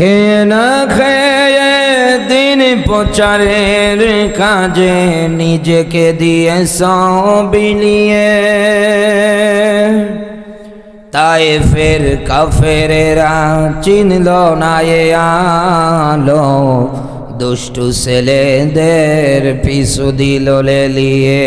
খেয়ে না খেয়ে দিন প্রচারের কাজে নিজেকে দিয়ে বিলিয়ে। তাই ফের কাফেরেরা চিনল না এ আলো। দুষ্টু ছেলেদের পিছু দিল লেলিয়ে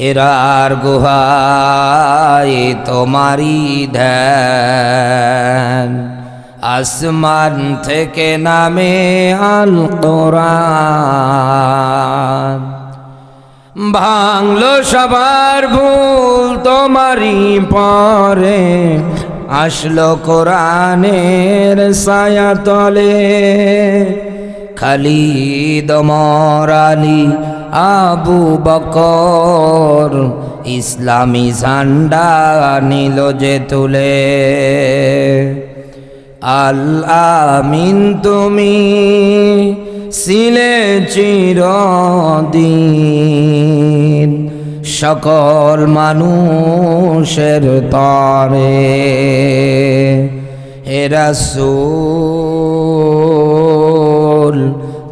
হেরার গুহায় তোমারি ধ্যান। আসমান থেকে নামে আল কোরআন। ভাঙলো সবার ভুল তোমারি পরে। আসলো কোরআনের ছায়া তলে খালিদ মর আলী আবু বকর ইসলামী ঝান্ডা নিল যে তুলে। আল আমিন তুমি সিলে চিরদিন সকল মানুষের তরে। হেরাসুল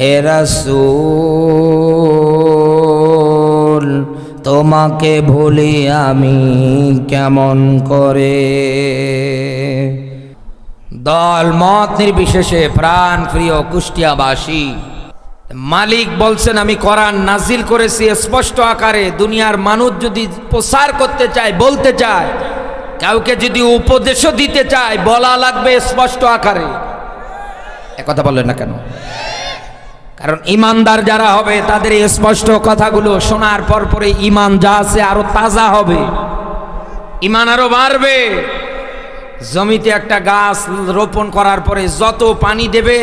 হেরাসুল তোমাকে ভুলি আমি কেমন করে? দল মত নির্বিশেষে প্রাণ প্রিয় কুষ্টিয়াবাসী, মালিক বলছেন, আমি কোরআন নাজিল করেছি, স্পষ্ট আকারে দুনিয়ার মানুষ যদি প্রসার করতে চায়, বলতে চায়, কাউকে যদি উপদেশও দিতে চায়, বলা লাগবে স্পষ্ট আকারে। কথা বললেন না কেন? কারণ ইমানদার যারা হবে, তাদের এই স্পষ্ট কথাগুলো শোনার পর পরে ইমান যা আছে আরও তাজা হবে। ইমান আরও বাড়বে। জমিতে একটা গাছ রোপণ করার পরে যত পানি দেবে,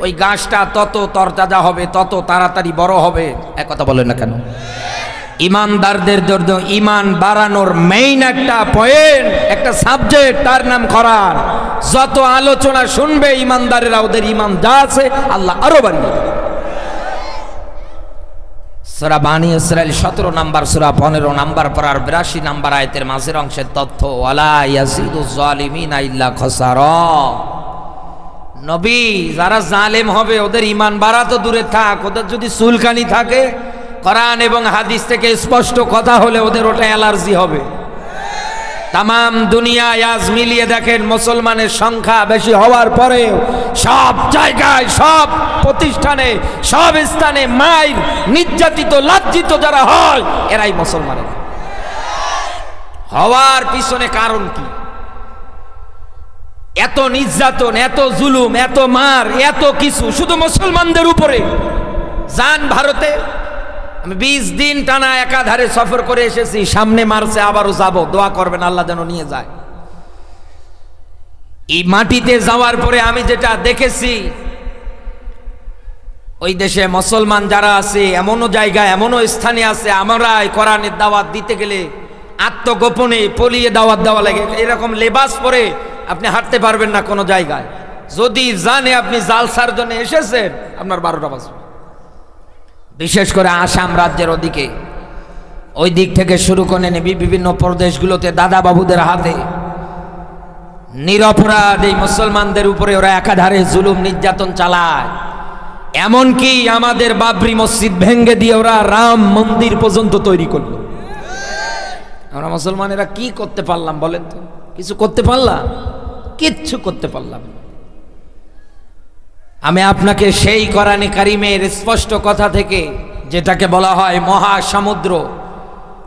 ওই গাছটা তত তরতাজা হবে, তত তাড়াতাড়ি বড় হবে। এক কথা বলেন না কেন? ইমানদারদের জন্য ইমান বাড়ানোর মেইন একটা পয়েন্ট একটা সাবজেক্ট তার নাম করার যত আলোচনা শুনবে, ইমানদারেরা ওদের ইমান যা আছে, আল্লাহ আরও বাড়িয়ে সুরা বাণী ইসরায়েল সতেরো নাম্বার সুরা, পনেরো নাম্বার পড়ার বিরাশি নাম্বার আয়তের মাঝের অংশের তথ্য, ওয়ালা ইয়াসিদু জালিমিনা ইল্লা খসারা। নবী, যারা জালেম হবে, ওদের ইমান বাড়া তো দূরে থাক, ওদের যদি চুলকানি থাকে, কোরআন এবং হাদিস থেকে স্পষ্ট কথা হলে ওদের ওটা অ্যালার্জি হবে। তাম দুনিয়ায় আজ মিলিয়ে দেখেন মুসলমানের সংখ্যা বেশি হওয়ার পরেও সব জায়গায়, সব প্রতিষ্ঠানে, সব স্থানে মায়ের নির্যাতিত, লাজ্জিত যারা হয়, এরাই মুসলমানের। হওয়ার পিছনে কারণ কি? এত নির্যাতন, এত জুলুম, এত মার, এত কিছু শুধু মুসলমানদের উপরে। যান ভারতে আমি বিশ দিন টানা একাধারে সফর করে এসেছি, সামনে মারছে আবারও যাব, দোয়া করবেন আল্লাহ যেন নিয়ে যায়। এই মাটিতে যাওয়ার পরে আমি যেটা দেখেছি, ওই দেশে মুসলমান যারা আছে, এমনও জায়গা, এমনও স্থানে আছে আমরা এই কোরআনের দাওয়াত দিতে গেলে আত্মগোপনে পলিয়ে দাওয়াত দেওয়া লাগে। এরকম লেবাস পরে আপনি হাঁটতে পারবেন না কোনো জায়গায়। যদি জানে আপনি জালসার জন্য এসেছেন, আপনার বারোটা বাজবে। বিশেষ করে আসাম রাজ্যের ওদিকে। ওই দিক থেকে শুরু করে নেবি বিভিন্ন প্রদেশগুলোতে দাদা বাবুদের হাতে। নিরপরাধ এই মুসলমানদের উপরে ওরা একাধারে জুলুম নির্যাতন চালায়। এমনকি আমাদের বাবরি মসজিদ ভেঙ্গে দিয়ে ওরা রাম মন্দির পর্যন্ত তৈরি করল। আমরা মুসলমানেরা কি করতে পারলাম বলেন তো? কিছু করতে পারলাম? কিচ্ছু করতে পারলাম না। আমি আপনাকে সেই কোরআনে কারিমের স্পষ্ট কথা থেকে যেটাকে বলা হয় মহাসমুদ্র,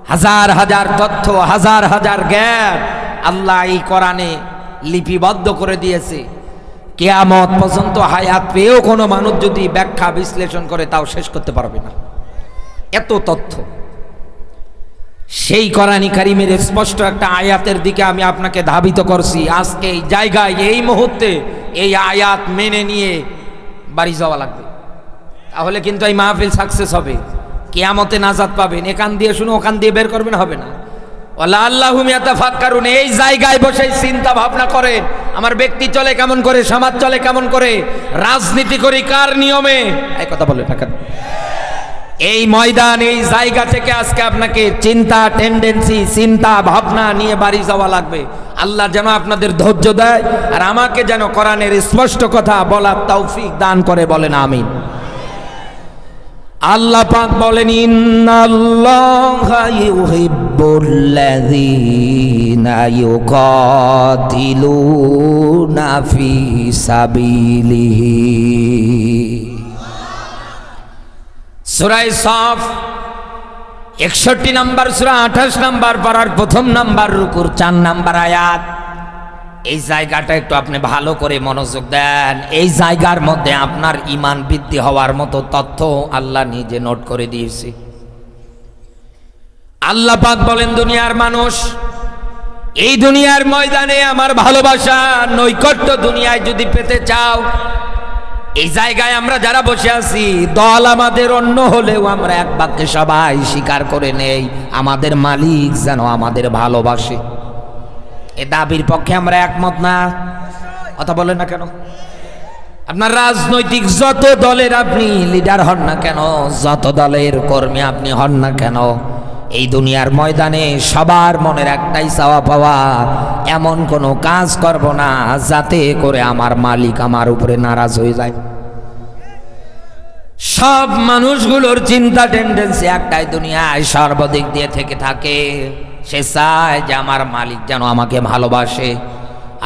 হাজার হাজার তথ্য, হাজার হাজার জ্ঞান আল্লাহ এই কোরআনে লিপিবদ্ধ করে দিয়েছে। কেয়ামত পর্যন্ত হায়াত পেয়েও কোনো মানুষ যদি ব্যাখ্যা বিশ্লেষণ করে, তাও শেষ করতে পারবে না। এত তথ্য। সেই কোরআনী কারিমের স্পষ্ট একটা আয়াতের দিকে আমি আপনাকে ধাবিত করছি। আজকে এই জায়গায়, এই মুহূর্তে এই আয়াত মেনে নিয়ে বাড়ি যাওয়া লাগবে। তাহলে কিন্তু এই মাহফিল সাকসেস হবে। কেয়ামতে নাজাদ পাবেন। এখান দিয়ে শুনে ওখান দিয়ে বের করবেন, হবে না। ওলা আল্লাহ কারণ এই জায়গায় বসে চিন্তা ভাবনা করেন। আমার ব্যক্তি চলে কেমন করে, সমাজ চলে কেমন করে, রাজনীতি করি কার নিয়মে? এই কথা বলে টাকা এই ময়দান, এই জায়গা থেকে আজকে আপনাকে চিন্তা টেন্ডেন্সি চিন্তা, ভাবনা নিয়ে বাড়ি যাওয়া লাগবে। আল্লাহ যেন আপনাদের ধৈর্য দেয় আর আমাকে যেন কোরআনের স্পষ্ট কথা বলার তৌফিক দান করে বলেন, আমিন। আল্লাহ পাক বলেন, ইন্নাল্লাহা ফি সাবিলিহি। সুরাই সফ একষট্টি নাম্বার, সুরা আঠাশ নাম্বার পাড়ার প্রথম নাম্বার রুকুর চার নাম্বার আয়াত। এই জায়গাটা একটু আপনি ভালো করে মনোযোগ দেন। এই জায়গার মধ্যে আপনার ইমান বৃদ্ধি হওয়ার মতো তথ্য আল্লাহ নিজে নোট করে দিয়েছে। আল্লাহ পাক বলেন, দুনিয়ার মানুষ, এই দুনিয়ার ময়দানে আমার ভালোবাসা নৈকট্য দুনিয়ায় যদি পেতে চাও এই জায়গায় আমরা যারা বসে আছি, দল আমাদের অন্য হলেও আমরা এক বাক্যে সবাই স্বীকার করে নেই, আমাদের মালিক যেন আমাদের ভালোবাসে। এ দাবির পক্ষে আমরা একমত না? কথা বলেন না কেন? আপনার রাজনৈতিক যত দলের আপনি লিডার হন না কেন, যত দলের কর্মী আপনি হন না কেন এই দুনিয়ার ময়দানে সবার মনের একটাই চাওয়া পাওয়া, এমন কোনো কাজ করব না যাতে করে আমার মালিক আমার উপরে নারাজ হয়ে যায়। সব মানুষগুলোর চিন্তা টেন্ডেন্সি একটাই দুনিয়ায় সর্বদিক দিয়ে থেকে থাকে। সে চায় যে আমার মালিক যেন আমাকে ভালোবাসে।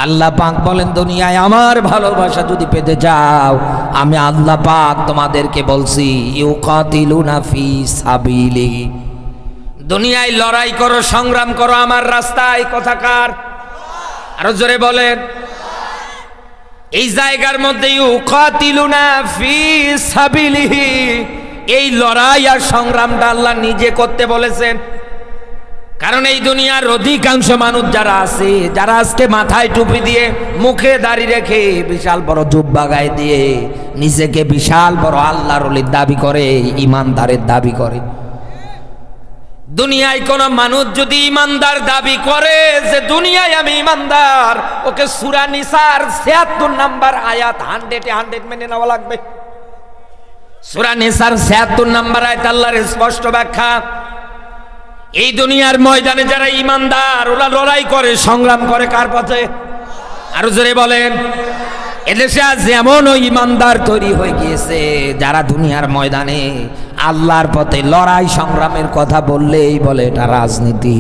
আল্লাহ পাক বলেন, দুনিয়ায় আমার ভালোবাসা যদি পেতে যাও আমি আল্লাহ পাক তোমাদেরকে বলছি, ইউকাতিলুনা ফি সাবিলি দুনিয়ায় লড়াই করো, সংগ্রাম করো, আমার রাস্তায় কথাকার আরও জোরে বলেন। এই জায়গার মধ্যে এই লড়াই আর সংগ্রামটা আল্লাহ নিজে করতে বলেছেন। কারণ এই দুনিয়ার অধিকাংশ মানুষ যারা আছে, যারা আজকে মাথায় টুপি দিয়ে মুখে দাড়ি রেখে বিশাল বড় জুব্বা গায়ে দিয়ে নিজেকে বিশাল বড় আল্লাহর দাবি করে, ইমানদারের দাবি করে। দুনিয়ায় কোন মানুষ যদি ইমানদার দাবি করে যে দুনিয়ায় আমি ইমানদার, ওকে সুরা নিসার ছিয়াত্তর নাম্বার আয়াত হান্ড্রেডে হান্ড্রেড মেনে নেওয়া লাগবে। সুরা নিসার ছিয়াত্তর নাম্বার আয়াত আল্লাহর স্পষ্ট ব্যাখ্যা। এই দুনিয়ার ময়দানে যারা ইমানদার, ওরা লড়াই করে, সংগ্রাম করে কার পথে? আরও জোরে বলেন। এদেশে আজ ওই ইমানদার তৈরি হয়ে গিয়েছে, যারা দুনিয়ার ময়দানে আল্লাহর পথে লড়াই সংগ্রামের কথা বললেই বলে এটা রাজনীতি।